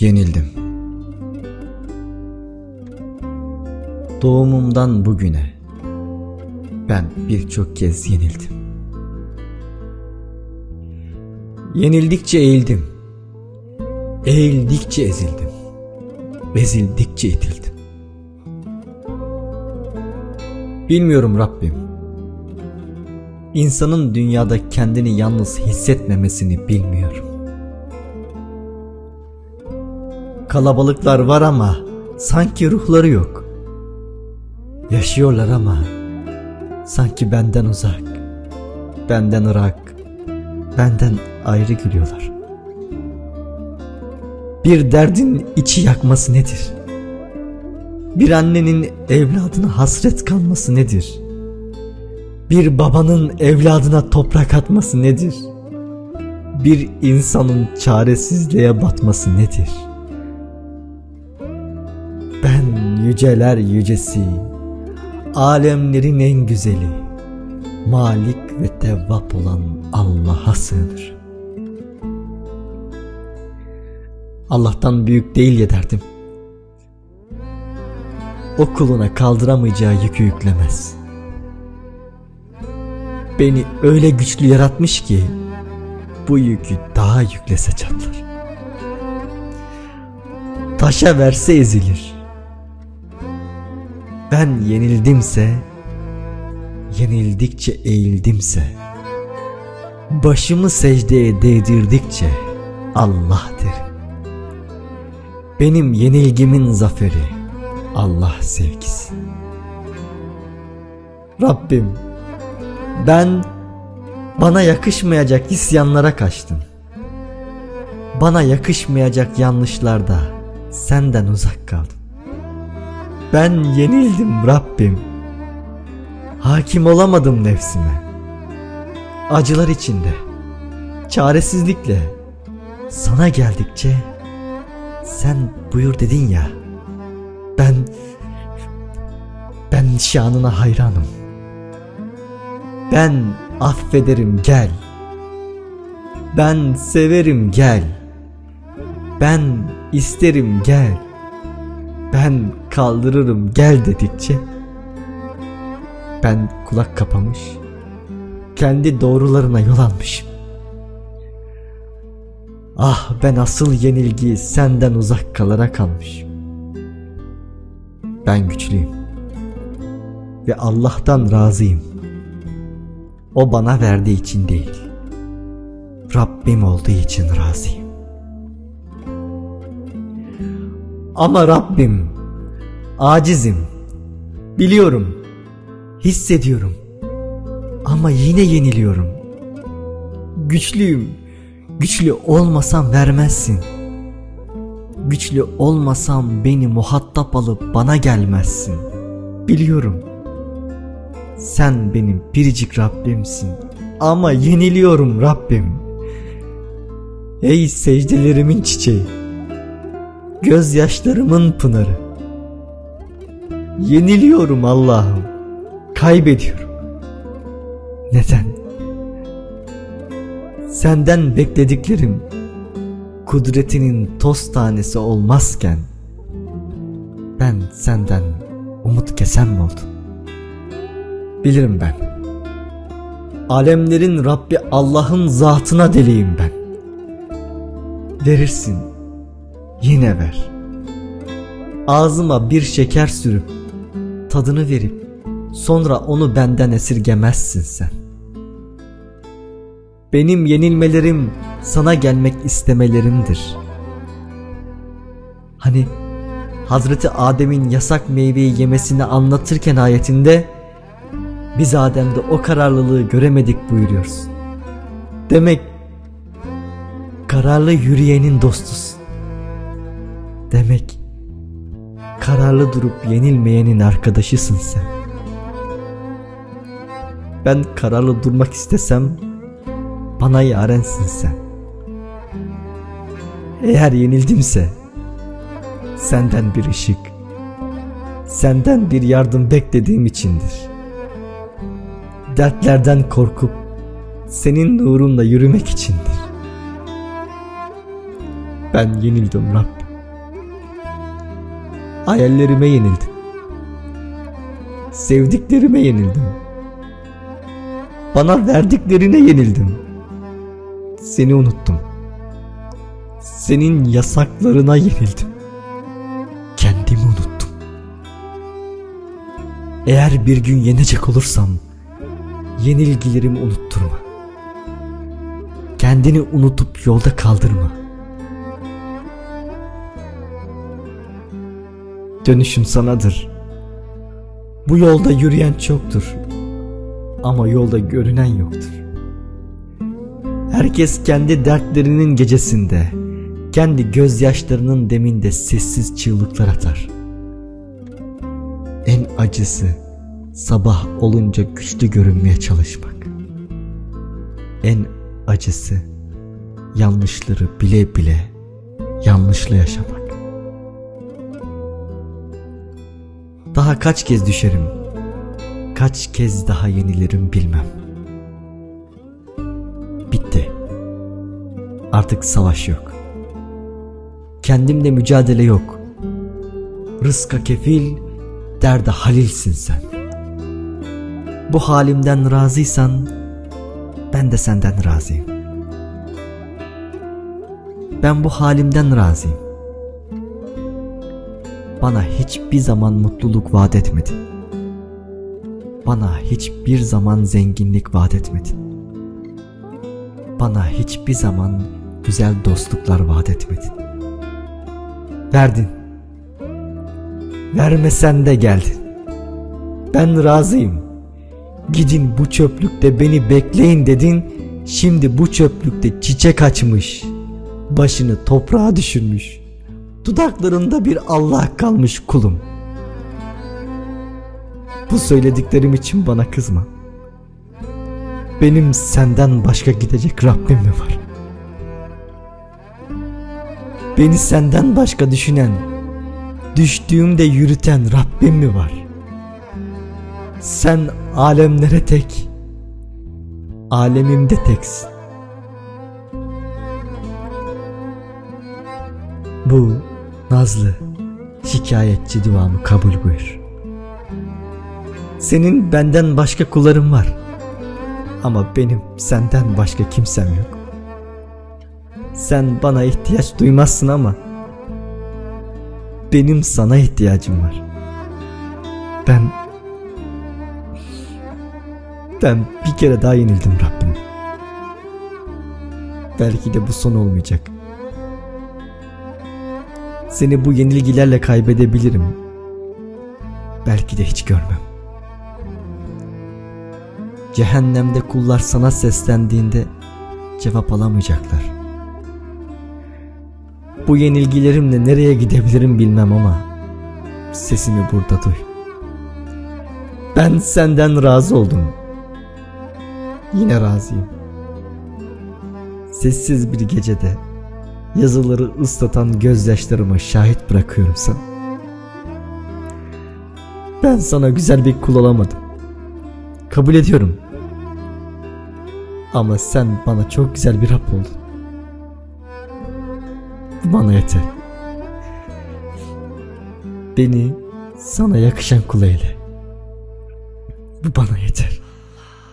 Yenildim. Doğumumdan bugüne ben birçok kez yenildim. Yenildikçe eğildim. Eğildikçe ezildim. Ezildikçe itildim. Bilmiyorum Rabbim. İnsanın dünyada kendini yalnız hissetmemesini bilmiyorum. Kalabalıklar var ama sanki ruhları yok. Yaşıyorlar ama sanki benden uzak, benden ırak, benden ayrı gülüyorlar. Bir derdin içi yakması nedir? Bir annenin evladına hasret kalması nedir? Bir babanın evladına toprak atması nedir? Bir insanın çaresizliğe batması nedir? Yüceler yücesi, alemlerin en güzeli, Malik ve Tevvap olan Allah'a sığınır. Allah'tan büyük değil ya derdim. O kuluna kaldıramayacağı yükü yüklemez. Beni öyle güçlü yaratmış ki bu yükü daha yüklese çatlar. Taşa verse ezilir. Ben yenildimse, yenildikçe eğildimse, başımı secdeye değdirdikçe Allah derim. Benim yenilgimin zaferi Allah sevgisi. Rabbim ben bana yakışmayacak isyanlara kaçtım. Bana yakışmayacak yanlışlarda senden uzak kaldım. Ben yenildim Rabbim. Hakim olamadım nefsime. Acılar içinde, çaresizlikle sana geldikçe sen buyur dedin ya. Ben ben şanına hayranım. Ben affederim gel. Ben severim gel. Ben isterim gel. Ben kaldırırım gel dedikçe ben kulak kapamış kendi doğrularına yol almışım. Ah ben asıl yenilgiyi senden uzak kalarak kalmışım. Ben güçlüyüm ve Allah'tan razıyım. O bana verdiği için değil. Rabbim olduğu için razıyım. Ama Rabbim acizim. Biliyorum. Hissediyorum. Ama yine yeniliyorum. Güçlüyüm. Güçlü olmasam vermezsin. Güçlü olmasam beni muhatap alıp bana gelmezsin. Biliyorum. Sen benim biricik Rabbimsin. Ama yeniliyorum Rabbim. Ey secdelerimin çiçeği. Gözyaşlarımın pınarı. Yeniliyorum Allah'ım. Kaybediyorum. Neden? Senden beklediklerim kudretinin toz tanesi olmazken ben senden umut kesen mi oldum? Bilirim ben. Alemlerin Rabbi Allah'ın zatına deliyim ben. Verirsin, yine ver. Ağzıma bir şeker sürüp tadını verip sonra onu benden esirgemezsin sen. Benim yenilmelerim sana gelmek istemelerimdir. Hani Hazreti Adem'in yasak meyveyi yemesini anlatırken ayetinde biz Adem'de o kararlılığı göremedik buyuruyorsun. Demek kararlı yürüyenin dostusun. Demek kararlı durup yenilmeyenin arkadaşısın sen. Ben kararlı durmak istesem bana yarensin sen. Eğer yenildimse senden bir ışık, senden bir yardım beklediğim içindir. Dertlerden korkup senin nurunla yürümek içindir. Ben yenildim Rabbim. Hayallerime yenildim. Sevdiklerime yenildim. Bana verdiklerine yenildim. Seni unuttum. Senin yasaklarına yenildim. Kendimi unuttum. Eğer bir gün yenecek olursam yenilgilerimi unutturma. Kendini unutup yolda kaldırma. Dönüşüm sanadır. Bu yolda yürüyen çoktur. Ama yolda görünen yoktur. Herkes kendi dertlerinin gecesinde, kendi gözyaşlarının deminde sessiz çığlıklar atar. En acısı sabah olunca güçlü görünmeye çalışmak. En acısı yanlışları bile bile yanlışla yaşamak. Daha kaç kez düşerim, kaç kez daha yenilirim bilmem. Bitti. Artık savaş yok. Kendimle mücadele yok. Rızka kefil, derde halilsin sen. Bu halimden razıysan ben de senden razıyım. Ben bu halimden razıyım. Bana hiçbir zaman mutluluk vaat etmedin. Bana hiçbir zaman zenginlik vaat etmedin. Bana hiçbir zaman güzel dostluklar vaat etmedin. Verdin. Vermesen de geldin. Ben razıyım. Gidin bu çöplükte beni bekleyin dedin. Şimdi bu çöplükte çiçek açmış. Başını toprağa düşürmüş. Dudaklarında bir Allah kalmış kulum. Bu söylediklerim için bana kızma. Benim senden başka gidecek Rabbim mi var? Beni senden başka düşünen, düştüğümde yürüten Rabbim mi var? Sen alemlere tek, alemimde teksin. Bu nazlı, şikayetçi duamı kabul buyur. Senin benden başka kulların var. Ama benim senden başka kimsem yok. Sen bana ihtiyaç duymazsın ama benim sana ihtiyacım var. Ben ben bir kere daha yenildim Rabbim. Belki de bu son olmayacak. Seni bu yenilgilerle kaybedebilirim. Belki de hiç görmem. Cehennemde kullar sana seslendiğinde cevap alamayacaklar. Bu yenilgilerimle nereye gidebilirim bilmem ama sesimi burada duy. Ben senden razı oldum. Yine razıyım. Sessiz bir gecede yazıları ıslatan gözyaşlarıma şahit bırakıyorum sana. Ben sana güzel bir kul olamadım. Kabul ediyorum. Ama sen bana çok güzel bir Rab oldun. Bu bana yeter. Beni sana yakışan kul eyle. Bu bana yeter.